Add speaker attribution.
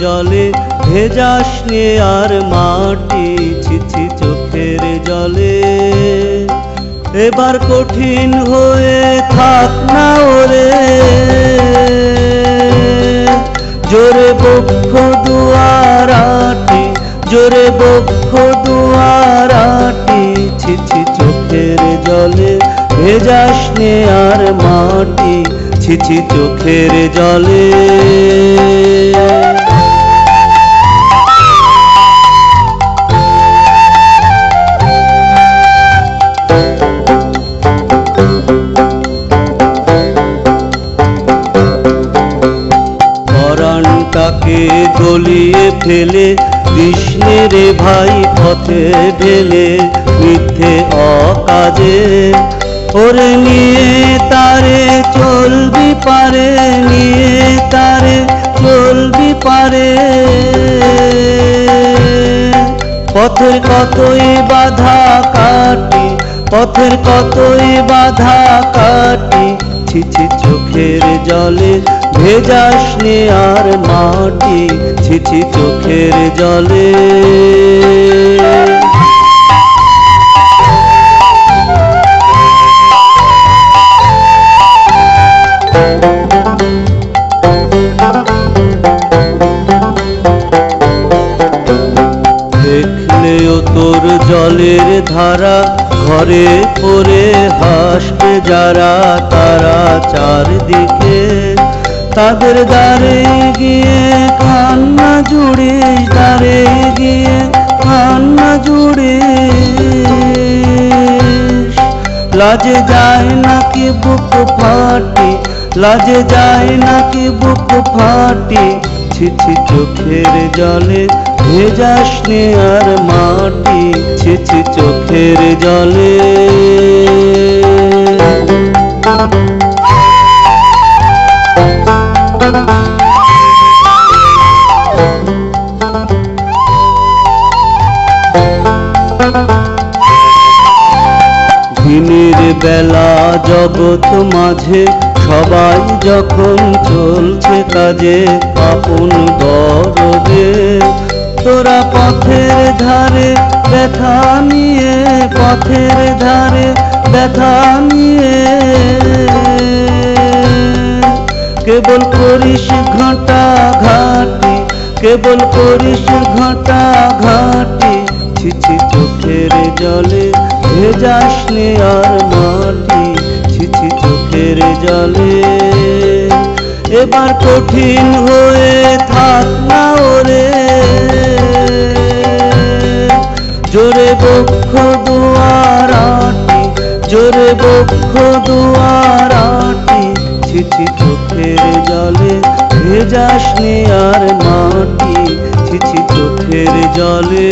Speaker 1: জলে ভেজাস আর মাটি, ছিছি চোখের জলে। এবার কঠিন হয়ে থাক না ওরে। জোরে বক্ষ দুয়ারাটি, জোরে বক্ষ দুয়ারাটি, ছিছি চোখের জলে ভেজাস নে আর মাটি, ছিছি চোখের জলে। পরাণটাকে গলিয়ে ফেলে, কৃষ্ণের ভাই পথে ঢেলে, মিথ্যে অকাজে। ওরে নিয়ে তারে চলবি পারে, নিয়ে তারে চলবি পারে। পথের কতই বাধা কাটি, পথের কতই বাধা কাটি ছিছি চোখের জলে ভেজাস নে আর মাটি ছিছি চোখের জলে। তোর জলের ধারা ঘরে পড়ে হাসবে যারা, তারা চারদিকে। তাদের দ্বারে গিয়ে কান্না জুড়ে, দ্বারে গিয়ে কান্না জুড়ে। লাজে যায় নাকি বুক ফাটি, লাজে যায় নাকি বুক ফাটি, ছিছি চোখের জলে ভেজাস আর মাটি ছিছি চোখের জলে। দিনের বেলা জগৎ মাঝে সবাই যখন চলছে কাজে, আপন দরদে তোরা পথের ধারে ব্যথা নিয়ে, পথের ধারে ব্যথা নিয়ে। কেবল করিস ঘাটা ঘাটি, কেবল করিস ঘাটা ঘাটি, ছিছি চোখের জলে ভেজাস আর মাটি, ছিছি চোখের জলে। এবার কঠিন হয়ে বক্ষ দুয়ারাটি জোরে বক্ষ দুয়ারাটি ছিছি চোখের জলে ভেজাস আর মাটি ছিছি চোখের জলে।